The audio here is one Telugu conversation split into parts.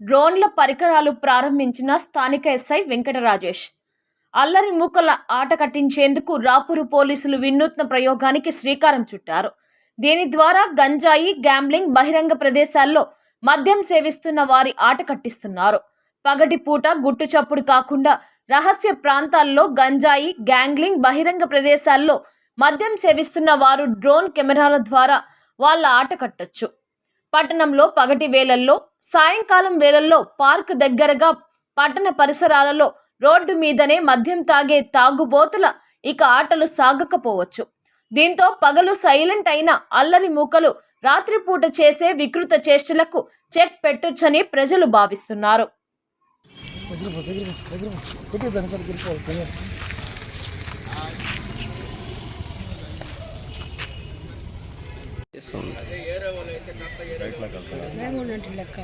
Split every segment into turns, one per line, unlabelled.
డ్రోన్ల పరికరాలు ప్రారంభించిన స్థానిక ఎస్ఐ వెంకటరాజేష్. అల్లరి మూకల ఆట కట్టించేందుకు రాపూరు పోలీసులు వినూత్న ప్రయోగానికి శ్రీకారం చుట్టారు. దీని ద్వారా గంజాయి గ్యాంబ్లింగ్ బహిరంగ ప్రదేశాల్లో మద్యం సేవిస్తున్న వారి ఆట కట్టిస్తున్నారు. పగటిపూట గుట్టు చప్పుడు కాకుండా రహస్య ప్రాంతాల్లో గంజాయి గ్యాంగ్లింగ్ బహిరంగ ప్రదేశాల్లో మద్యం సేవిస్తున్న వారు డ్రోన్ కెమెరాల ద్వారా వాళ్ళ ఆట కట్టొచ్చు. పట్టణంలో పగటి వేళల్లో సాయంకాలం వేళల్లో పార్క్ దగ్గరగా పట్టణ పరిసరాలలో రోడ్డు మీదనే మద్యం తాగే తాగుబోతుల ఇక ఆటలు సాగకపోవచ్చు. దీంతో పగలు సైలెంట్ అయిన అల్లరి మూకలు రాత్రిపూట చేసే వికృత చేష్టలకు చెక్ పెట్టొచ్చని ప్రజలు భావిస్తున్నారు.
లెక్క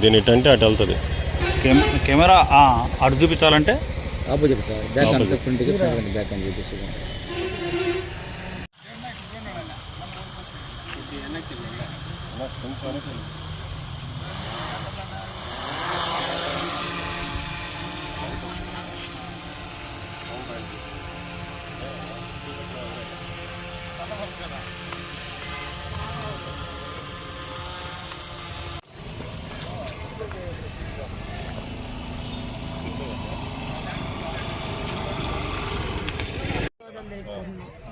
దీని ఇటంటే అటు వెళ్తుంది.
కెమ్- కెమెరా అటు చూపించాలంటే?
Opposite sir. బ్యాక్ ఫ్రంట్కి బ్యాక్ అని చెప్పేసి ना कौन सा नहीं Thank you.